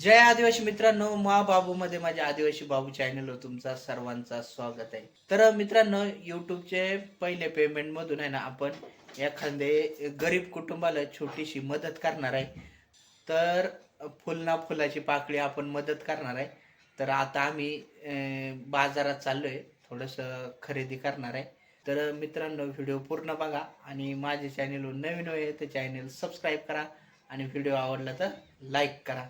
जय आदिवासी मित्रांनो मा बाबू मध्ये माझ्या आदिवासी बाबू चॅनलवर तुमचा सर्वांचा स्वागत आहे. तर मित्रांनो युट्यूबचे पहिले पेमेंट मधून आहे ना आपण एखादे गरीब कुटुंबाला छोटीशी मदत करणार आहे. तर फुलना फुलाची पाकळी आपण मदत करणार आहे. तर आता आम्ही बाजारात चाललोय थोडस खरेदी करणार आहे. तर मित्रांनो व्हिडिओ पूर्ण बघा आणि माझे चॅनलवर नवीन होय तर चॅनल सबस्क्राईब करा आणि व्हिडिओ आवडला तर लाईक करा.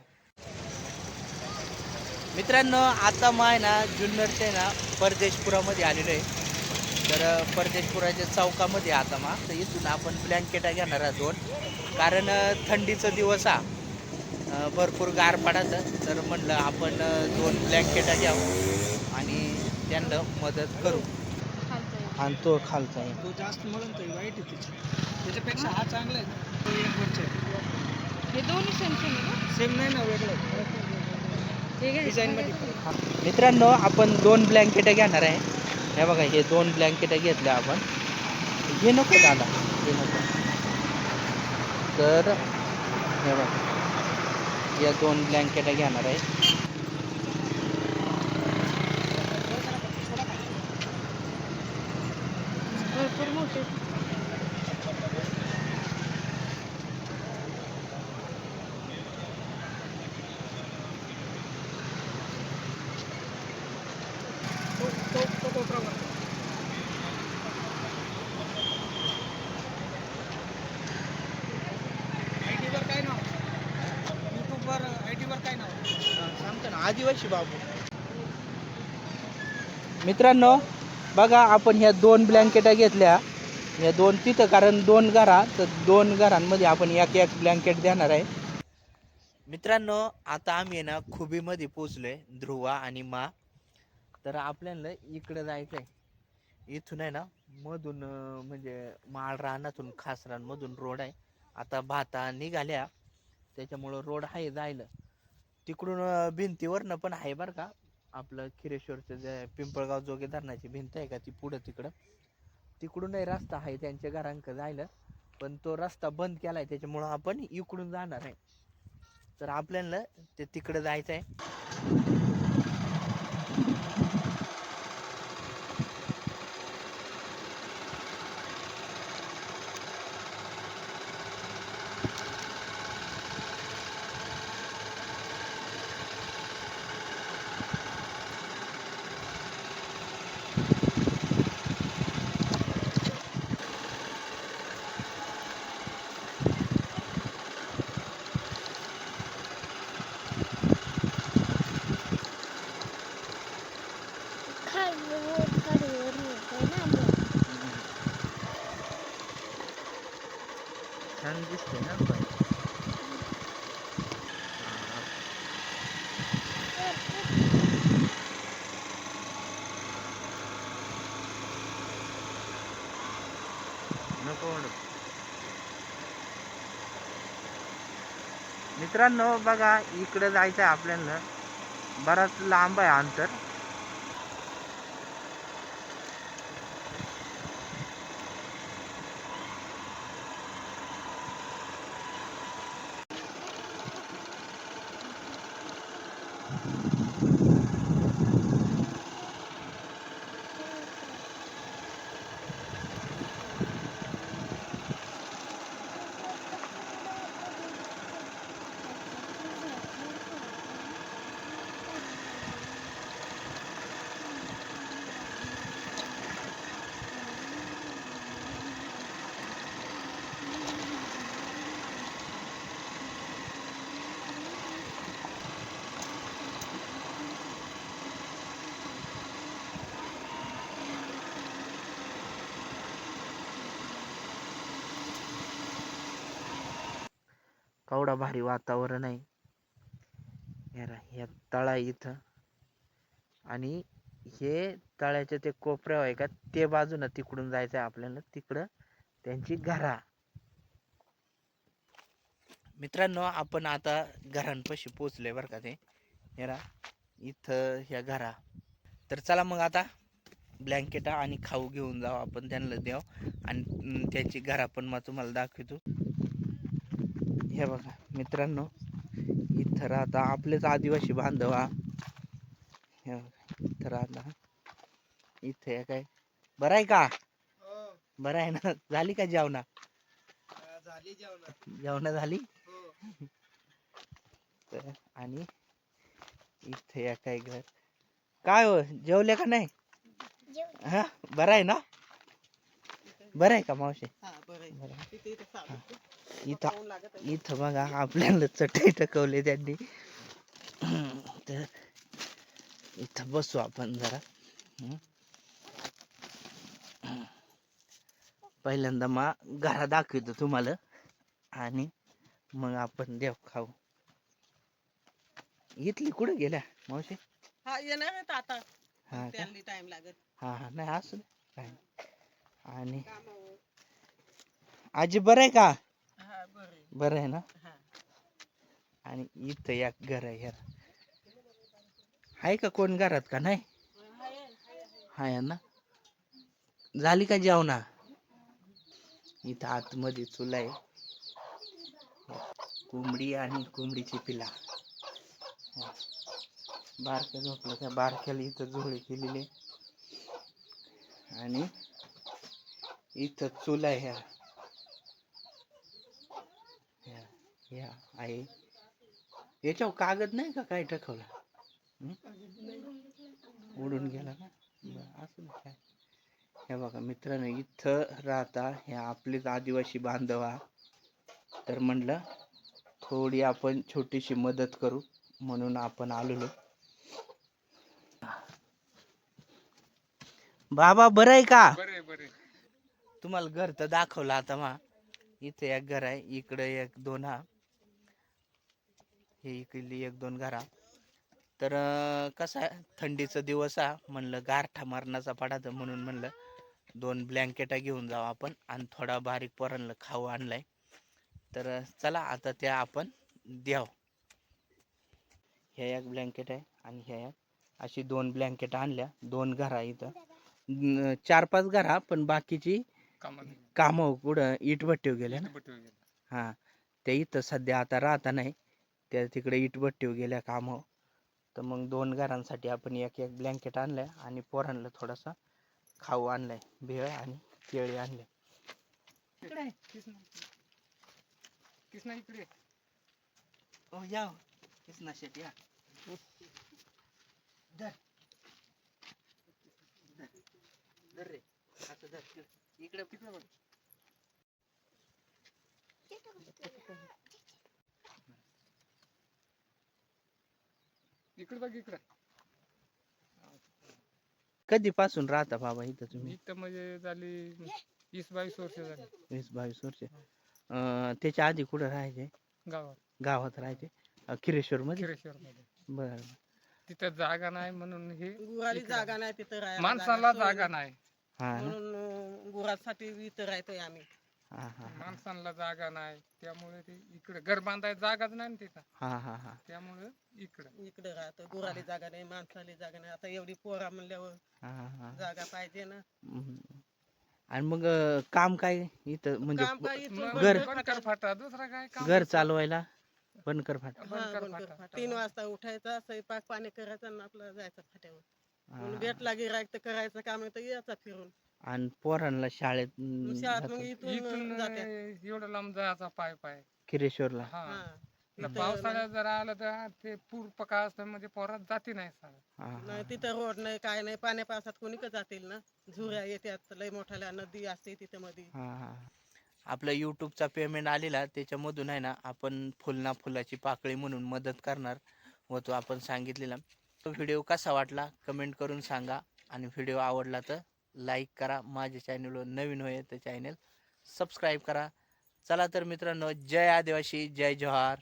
मित्रांनो आता आहे ना जुन्नरचे ना परदेशपुरामध्ये आलेलो आहे. तर परदेशपुराच्या चौकामध्ये आता मग तर इथून आपण ब्लँकेटा घेणार आहोत दोन. कारण थंडीचा दिवस हा भरपूर गार पडत तर म्हणलं आपण दोन ब्लँकेटा घ्यावं आणि त्यांना मदत करू. आणि तो खालचा आहे तो जास्त म्हणून तो वाईट आहे त्याची त्याच्यापेक्षा हा चांगला आहे. ना तो एक वर्ष आहे. हे दोन्ही सेम सेम आहे ना? सेम नाही ना वेगळं घे. डिझाईन मध्ये फरक. मित्रांनो आपण दोन ब्लँकेटं घेणार आहे. हे बघा हे दोन ब्लँकेटं घेतले आपण. हे नको दादा हे नको. तर हे बघा. या दोन ब्लँकेटं घेणार आहे. सांगतो ना आदिवासी बाबू. मित्रांनो बघा आपण ह्या दोन ब्लँकेटा घेतल्या. या दोन तिथं कारण दोन घरा तर दोन घरांमध्ये आपण एक एक ब्लँकेट देणार आहे. मित्रांनो आता आम्ही आहे ना खुबीमध्ये पोचलोय ध्रुवा आणि मा. तर आपल्याला इकडे जायचं आहे इथून आहे ना मधून म्हणजे माळ रानातून खास रानमधून रोड आहे. आता भाता निघाल्या. त्याच्यामुळं रोड आहे जायला. तिकडून अं, भिंतीवरनं पण आहे बरं का. आपलं खिरेश्वरचं जे पिंपळगाव जोगे धरणाची भिंत आहे का ती पुढं तिकडं. तिकडूनही रस्ता आहे त्यांच्या घरांक जायला पण तो रस्ता बंद केला आहे त्याच्यामुळं आपण इकडून जाणार आहे. तर आपल्याला ते तिकडं जायचं आहे छान दिसते ना पण नको म्हणू. मित्रांनो बघा इकडं जायचं आहे आपल्याला. बराच लांब आहे अंतर. केवढा भारी वातावरण आहे. ह्या तळा आहे इथं. आणि हे तळ्याच्या ते कोपऱ्या आहे का ते बाजूनं तिकडून जायचं आहे आपल्याला. तिकडं त्यांची घरा. मित्रांनो आपण आता घरांपाशी पोचलोय बरं का ते. हेरा इथं ह्या घरा. तर चला मग आता ब्लँकेटा आणि खाऊ घेऊन जाऊ आपण त्यांना देऊ. आणि त्यांची घरा पण मग तुम्हाला दाखवतो. हे बघा मित्रांनो इथं राहता आपलेच आदिवासी बांधव हा. हे बघा, इथं राहता. इथं हे काय? बरं आहे का? हो. बरं आहे ना? झाली का जेवण? जेवणा. झाली? हो. तर आणि इथे या काय घर? काय हो जेवले का नाही? हा? बरं आहे ना? बरं आहे का मावशी? हा इथे. इथं बघा आपल्याला चटई टकवले त्यांनी. तर इथं बसू आपण जरा. पहिल्यांदा मा घरा दाखवतो तुम्हाला. आणि मग आपण देव खाऊ. इथली कुठे गेल्या मावशी? हा येणार आहेत आता. हा का? टाइम लागत. हा हा नाही असू दे. काय? नाही. आणि. आजी बरं आहे का? बरं आहे. ना? आणि इथं या घर आहे ह्या आहे का कोण घरात का नाही? हाय ना? झाली का जेवणा? इथं आतमध्ये चुला आहे. कोंबडी आणि कोंबडीची पिला बारक्या झोपलं त्या बारक्याला इथं झोळी केलेली. आणि इथं चुला आहे ह्या ह्या आहे याच्यावर कागद नाही का काय टाकवला? उडून गेला का असं काय? हे बघा मित्रांनो इथं राहता हे आपलेच आदिवासी बांधव हा. तर म्हणलं थोडी आपण छोटीशी मदत करू म्हणून आपण आलेलो. बाबा बरं आहे का? बरे तुम्हाला घर तर दाखवलं आता मा. इथे एक घर आहे इकडे एक दोन हा. हे इकडली एक दोन घरा तर कसं आहे? थंडीचा दिवस हा. म्हणलं गारठा मारण्याचा पडायचं म्हणून म्हणलं दोन ब्लँकेटा घेऊन जाऊ आपण आणि थोडा बारीक पोरांना खाऊ आणलाय. तर चला आता त्या आपण द्याव. ह्या एक ब्लँकेट आहे आणि ह्या एक. अशी दोन ब्लँकेट आणल्या. दोन घरा इथं. चार पाच घरा पण बाकीची कामं कुठं? इटभट्टीवर गेल्या ना? हा. ते इथं सध्या आता राहता नाही. त्या तिकडे इटभट्टीवर गेल्या कामं. तर मग दोन घरांसाठी आपण एक एक ब्लँकेट आणलंय आणि पोरांना थोडासा खाऊ आणलाय भेळ आणि केळी आणले इकडे कृष्णा इकडे. ओ या हो. कृष्णा शेट या. धर. धर. धर रे. असं धर. इकडे तिकडे बघ. इकडे बघ इकडे. कधीपासून राहता बाबा इथं तुम्ही? इथं म्हणजे झाली वीस बावीस वर्ष झाली. वीस बावीस वर्ष. अं, त्याच्या आधी कुठं राहायचे? गावात. गावात राहायचे? अं, खिरेश्वर मध्ये खिरेश्वर मध्ये बर. तिथं जागा नाही म्हणून हे गुराली इकडं. जागा नाही तिथं राहायला माणसाला जागा नाही. हा ना. म्हणून गुरासाठी इथं राहतोय आम्ही. हा हा हा. माणसांना जागा नाही त्यामुळे ते इकडे घर बांधायला जागाच नाही ना तिथं. हा हा हा. त्यामुळे इकडं. इकडे राहतो गुराली जागा नाही माणसाली जागा नाही. आता एवढी पोरा म्हणल्यावर हा हा हा. जागा पाहिजे ना. हम्म. आणि मग अं, काम काय इथं? म्हणजे इथून घर- बनकर बनकर फाटा दुसरा काय काम? घर चालवायला? बनकर फाटा. हा, बनकर बनकर फाटा. फाटा. तीन वाजता उठायचा स्वयंपाक पाणी करायचं आणि आपलं जायचं फाट्यावर. म्हणून. भेटला गिरायक तर करायचं काम आहे तर यायचा फिरून. आणि पोरांना शाळेत मग जातो. इथून इथून जात्या एवढं लांब जायचा पाय पाय. खिरेश्वरला हा. हा. इथं पावसाळ्यात जर आलं तर ते पूर पका असतं म्हणजे पोरात जाती नाही सारं हा, हा, नाही तिथं रोड नाही काय नाही पाण्या पावसात कोणी का जातील ना? झुऱ्या येत्यात लय मोठ्याला नदी असते तिथं मध्ये हा, हा. आपला युट्यूबचा पेमेंट आलेला त्याच्यामधून आहे ना आपण फुलना फुलाची पाकळी म्हणून मदत करणार होतो आपण सांगितलेला. तो व्हिडिओ कसा वाटला कमेंट करून सांगा आणि व्हिडिओ आवडला तर लाईक करा माझ्या चॅनलवर नवीन होईल तर चॅनल सबस्क्राईब करा. चला तर मित्रांनो जय आदिवासी जय जोहार.